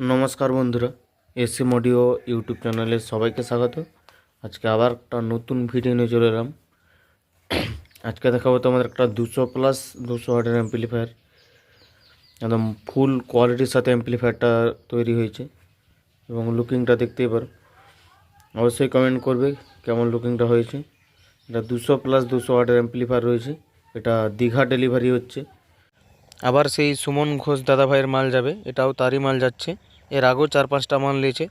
নমস্কার বন্ধুরা SM audio YouTube চ্যানেলে সবাইকে স্বাগত। আজকে আবার একটা নতুন ভিডিও নিয়ে চলে এলাম। আজকে দেখাবো তোমাদের একটা দুশো প্লাস দুশো ওয়াটের অ্যাম্পলিফায়ার একদম ফুল কোয়ালিটির সাথে অ্যাম্পলিফায়ারটা তৈরি হয়েছে। এবং লুকিংটা দেখতেই পারো। অবশ্যই কমেন্ট করবে কেমন লুকিংটা হয়েছে। এটা দুশো প্লাস দুশো ওয়াটের অ্যাম্পলিফায়ার রয়েছে। এটা দীঘা ডেলিভারি হচ্ছে। আবার সেই সুমন ঘোষ দাদাভাইয়ের মাল যাবে। এটাও তারই মাল যাচ্ছে। এর আগেও চার পাঁচটা মাল নিয়েছে।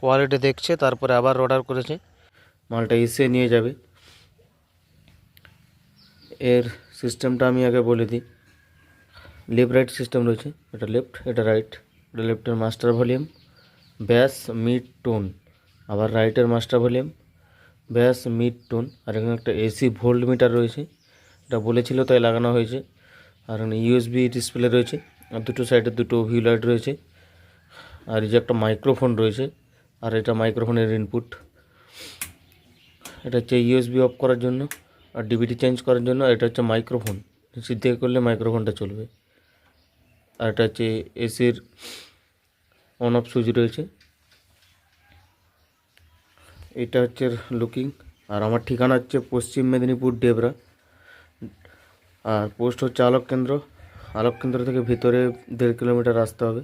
কোয়ালিটি দেখছে, তারপরে আবার অর্ডার করেছে। মালটা এসে নিয়ে যাবে। এর সিস্টেমটা আমি আগে বলে দিই। লেফট রাইট সিস্টেম রয়েছে। এটা লেফট এটা রাইট এটা লেফটের master volume bass mid tone আবার রাইটের master volume bass mid tone আর এখানে একটা এসি ভোল্ট মিটার রয়েছে। এটা বলেছিল, তাই লাগানো হয়েছে। আর এখানে ইউএসবি ডিসপ্লে রয়েছে। আর দুটো সাইডে দুটো ভিউ লাইট রয়েছে। আর এই যে একটা মাইক্রোফোন রয়েছে, আর এটা মাইক্রোফোনের ইনপুট এটা হচ্ছে ইউএসবি অফ করার জন্য, আর ডিভিডি চেঞ্জ করার জন্য এটা হচ্ছে মাইক্রোফোন দিকে করলে মাইক্রোফোনটা চলবে। আর এটা হচ্ছে এসির অন অফ সুইচ রয়েছে। এটা হচ্ছে লুকিং আর আমার ঠিকানা হচ্ছে পশ্চিম মেদিনীপুর ডেবরা। আর পোস্ট হচ্ছে আলোক কেন্দ্র আলোক কেন্দ্র থেকে ভিতরে দেড় কিলোমিটার আসতে হবে।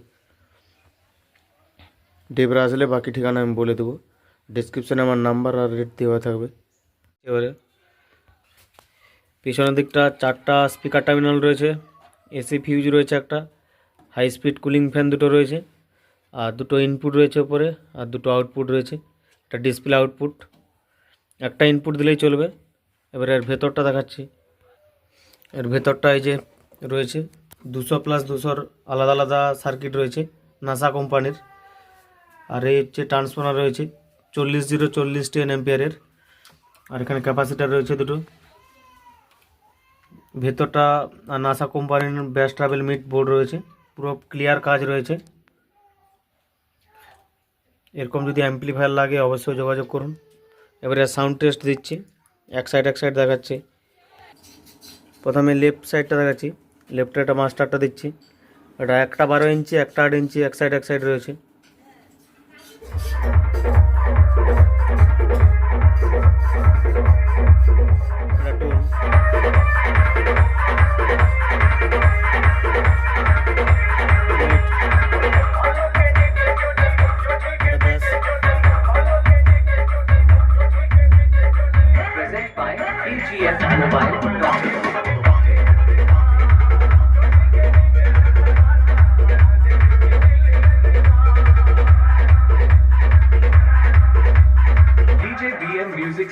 ডেবরা আসলে বাকি ঠিকানা আমি বলে দেবো। ডিসক্রিপশানে আমার নাম্বার আর রেট দেওয়া থাকবে। এবারে পিছনের দিকটা চারটা স্পিকার টার্মিনাল রয়েছে। এসি ফিউজ রয়েছে একটা। হাই স্পিড কুলিং ফ্যান দুটো রয়েছে। আর দুটো ইনপুট রয়েছে ওপরে আর দুটো আউটপুট রয়েছে। একটা ডিসপ্লে আউটপুট একটা ইনপুট দিলেই চলবে। এবারে এর ভেতরটা দেখাচ্ছি। এর ভেতরটা এই যে রয়েছে। দুশো প্লাস দুশোর আলাদা আলাদা সার্কিট রয়েছে। নাসা কোম্পানির আর এই হচ্ছে ট্রান্সফর্মার রয়েছে, চল্লিশ জিরো চল্লিশ টেন এম্পিয়ারের আর এখানে ক্যাপাসিটার রয়েছে দুটো। ভেতরটা নাসা কোম্পানির ব্যাস ট্রাভেল মিট বোর্ড রয়েছে, পুরো ক্লিয়ার কাজ রয়েছে। এরকম যদি অ্যাম্পলিফায়ার লাগে অবশ্যই যোগাযোগ করুন। এবারে সাউন্ড টেস্ট দিচ্ছি, এক সাইড এক সাইড দেখাচ্ছি। প্রথমে লেফট সাইডটা দেখাচ্ছি লেফটে একটা মাস্টারটা দিচ্ছি। এটা একটা বারো ইঞ্চি একটা আট ইঞ্চি এক সাইড এক সাইড রয়েছে।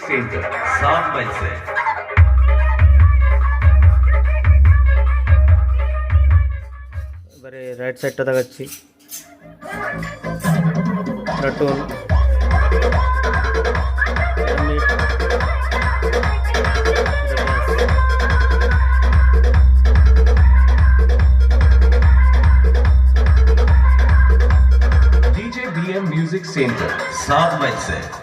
BM Music Center, South Mindset. এবারে রাইট সাইডটা দেখাচ্ছি এটা টোন এটা mid, এটা bass।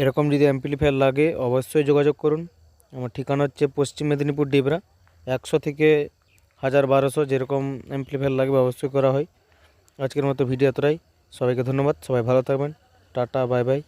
এরকম যদি অ্যাম্পলিফায়ার লাগে, অবশ্যই যোগাযোগ করুন। আমার ঠিকানা হচ্ছে পশ্চিম মেদিনীপুর ডিবরা। একশো থেকে হাজার বারোশো যেরকম অ্যাম্পলিফায়ার লাগবে, অবশ্যই করা হয়। আজকের মতো ভিডিও এতটাই। সবাইকে ধন্যবাদ। সবাই ভালো থাকবেন। Tata, bye bye.